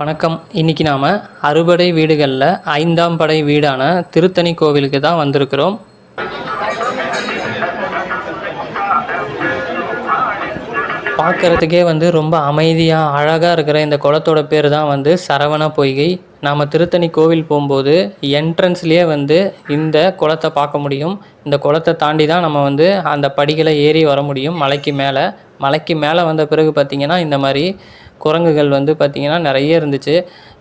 வணக்கம். இன்னைக்கு நாம் அறுபடை வீடுகளில் ஐந்தாம் படை வீடான திருத்தணி கோவிலுக்கு தான் வந்திருக்கிறோம். பார்க்குறதுக்கே வந்து ரொம்ப அமைதியாக அழகாக இருக்கிற இந்த குளத்தோட பேர் தான் வந்து சரவண பொய்கை. நாம் திருத்தணி கோவில் போகும்போது என்ட்ரன்ஸ்லேயே வந்து இந்த குளத்தை பார்க்க முடியும். இந்த குளத்தை தாண்டி தான் நம்ம வந்து அந்த படிகளை ஏறி வர முடியும். மலைக்கு மேலே. மலைக்கு மேலே வந்த பிறகு பார்த்திங்கன்னா இந்த மாதிரி குரங்குகள் வந்து பார்த்திங்கன்னா நிறைய இருந்துச்சு.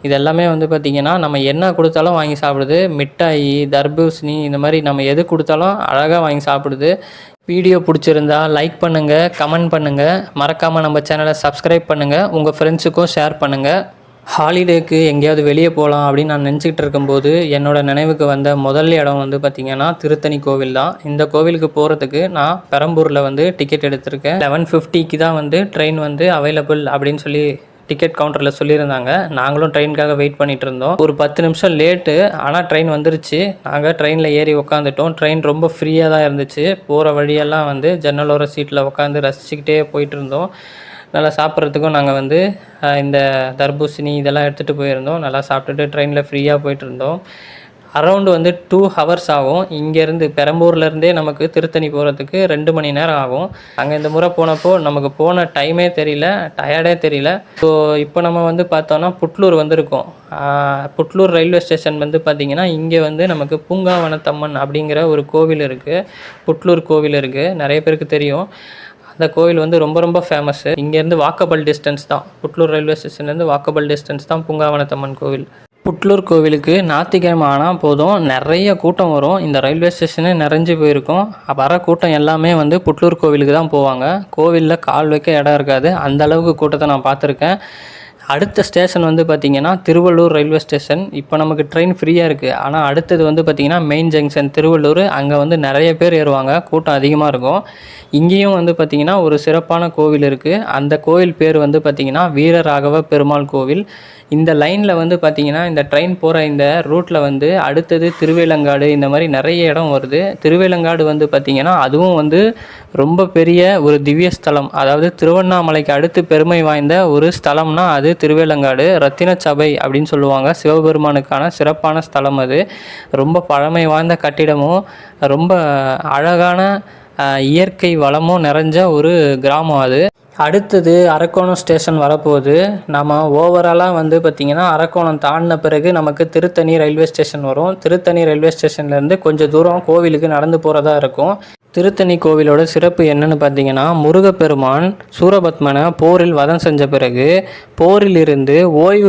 இது எல்லாமே வந்து பார்த்திங்கன்னா நம்ம என்ன கொடுத்தாலும் வாங்கி சாப்பிடுது. மிட்டாயி தர்பூசணி இந்த மாதிரி நம்ம எது கொடுத்தாலும் அழகாக வாங்கி சாப்பிடுது. வீடியோ பிடிச்சிருந்தா லைக் பண்ணுங்கள் கமெண்ட் பண்ணுங்கள் மறக்காமல் நம்ம சேனலை சப்ஸ்கிரைப் பண்ணுங்கள் உங்கள் ஃப்ரெண்ட்ஸுக்கும் ஷேர் பண்ணுங்கள் ஹாலிடேக்கு எங்கேயாவது வெளியே போகலாம் அப்படின்னு நான் நினச்சிக்கிட்டு இருக்கும்போது என்னோடய நினைவுக்கு வந்த முதல் இடம் வந்து பார்த்திங்கன்னா திருத்தணி கோவில் தான். இந்த கோவிலுக்கு போகிறதுக்கு நான் பெரம்பூரில் வந்து டிக்கெட் எடுத்திருக்கேன். லெவன் ஃபிஃப்டிக்கு தான் வந்து ட்ரெயின் வந்து அவைலபிள் அப்படின்னு சொல்லி டிக்கெட் கவுண்டரில் சொல்லியிருந்தாங்க. நாங்களும் ட்ரெயினுக்காக வெயிட் பண்ணிட்டு இருந்தோம். ஒரு பத்து நிமிஷம் லேட்டு ஆனால் ட்ரெயின் வந்துருச்சு. நாங்கள் ட்ரெயினில் ஏறி உக்காந்துட்டோம். ட்ரெயின் ரொம்ப ஃப்ரீயாக தான் இருந்துச்சு. போகிற வழியெல்லாம் வந்து ஜன்னலோர சீட்டில் உட்காந்து ரசிச்சுக்கிட்டே போயிட்டு இருந்தோம். நல்லா சாப்பிட்றதுக்கும் நாங்கள் வந்து இந்த தர்பூசணி இதெல்லாம் எடுத்துகிட்டு போயிருந்தோம். நல்லா சாப்பிட்டுட்டு ட்ரெயினில் ஃப்ரீயாக போயிட்டு இருந்தோம் அரௌண்டு வந்து டூ ஹவர்ஸ் ஆகும். இங்கேருந்து பெரம்பூர்லேருந்தே நமக்கு திருத்தணி போகிறதுக்கு ரெண்டு மணி நேரம் ஆகும். அங்கே இந்த முறை போனப்போ நமக்கு போன டைமே தெரியல டயர்டே தெரியல. ஸோ இப்போ நம்ம வந்து பார்த்தோன்னா புட்லூர் வந்திருக்கோம். புட்லூர் ரயில்வே ஸ்டேஷன் வந்து பார்த்திங்கன்னா இங்கே வந்து நமக்கு பூங்காவனத்தம்மன் அப்படிங்கிற ஒரு கோவில் இருக்குது புட்லூர் கோவில் இருக்குது நிறைய பேருக்கு தெரியும். அந்த கோவில் வந்து ரொம்ப ரொம்ப ஃபேமஸ்ஸு இங்கேருந்து வாக்கபல் டிஸ்டன்ஸ் தான். புட்லூர் ரயில்வே ஸ்டேஷன்லேருந்து வாக்கபல் டிஸ்டன்ஸ் தான் பூங்காவனத்தம்மன் கோவில். புட்லூர் கோவிலுக்கு ஞாயிற்றுக்கிழமை ஆனால் போதும் நிறைய கூட்டம் வரும். இந்த ரயில்வே ஸ்டேஷனே நிறைஞ்சு போயிருக்கும். வர கூட்டம் எல்லாமே வந்து புட்லூர் கோவிலுக்கு தான் போவாங்க. கோவிலில் கால் வைக்க இடம் இருக்காது. அந்த அளவுக்கு கூட்டத்தை நான் பார்த்துருக்கேன். அடுத்த ஸ்டேஷன் வந்து பார்த்திங்கன்னா திருவள்ளூர் ரயில்வே ஸ்டேஷன். இப்போ நமக்கு ட்ரெயின் ஃப்ரீயாக இருக்குது ஆனால் அடுத்தது வந்து பார்த்திங்கன்னா மெயின் ஜங்ஷன் திருவள்ளூர். அங்கே வந்து நிறைய பேர் ஏறுவாங்க. கூட்டம் அதிகமாக இருக்கும். இங்கேயும் வந்து பார்த்திங்கன்னா ஒரு சிறப்பான கோவில் இருக்குது அந்த கோவில் பேர் வந்து பார்த்திங்கன்னா வீரராகவ பெருமாள் கோவில். இந்த லைனில் வந்து பார்த்திங்கன்னா இந்த ட்ரெயின் போகிற இந்த ரூட்டில் வந்து அடுத்தது திருவேலங்காடு இந்த மாதிரி நிறைய இடம் வருது. திருவேலங்காடு வந்து பார்த்திங்கன்னா அதுவும் வந்து ரொம்ப பெரிய ஒரு திவ்ய ஸ்தலம். அதாவது திருவண்ணாமலைக்கு அடுத்து பெருமை வாய்ந்த ஒரு ஸ்தலம்னா அது திருவேலங்காடு. ரத்தின சபை அப்படின்னு சொல்லுவாங்க. சிவபெருமானுக்கான சிறப்பான ஸ்தலம் அது. ரொம்ப பழமை வாய்ந்த கட்டிடமும் ரொம்ப அழகான இயற்கை வளமும் நிறைஞ்ச ஒரு கிராமம் அது. அடுத்தது அரக்கோணம் ஸ்டேஷன் வரப்போகுது. நம்ம ஓவராலாக வந்து பார்த்திங்கன்னா அரக்கோணம் தாண்டின பிறகு நமக்கு திருத்தணி ரயில்வே ஸ்டேஷன் வரும். திருத்தணி ரயில்வே ஸ்டேஷன்லேருந்து கொஞ்சம் தூரம் கோவிலுக்கு நடந்து போகிறதா இருக்கும். திருத்தணி கோவிலோட சிறப்பு என்னன்னு பார்த்தீங்கன்னா முருகப்பெருமான் சூரபத்மனை போரில் வதம் செஞ்ச பிறகு போரிலிருந்து ஓய்வு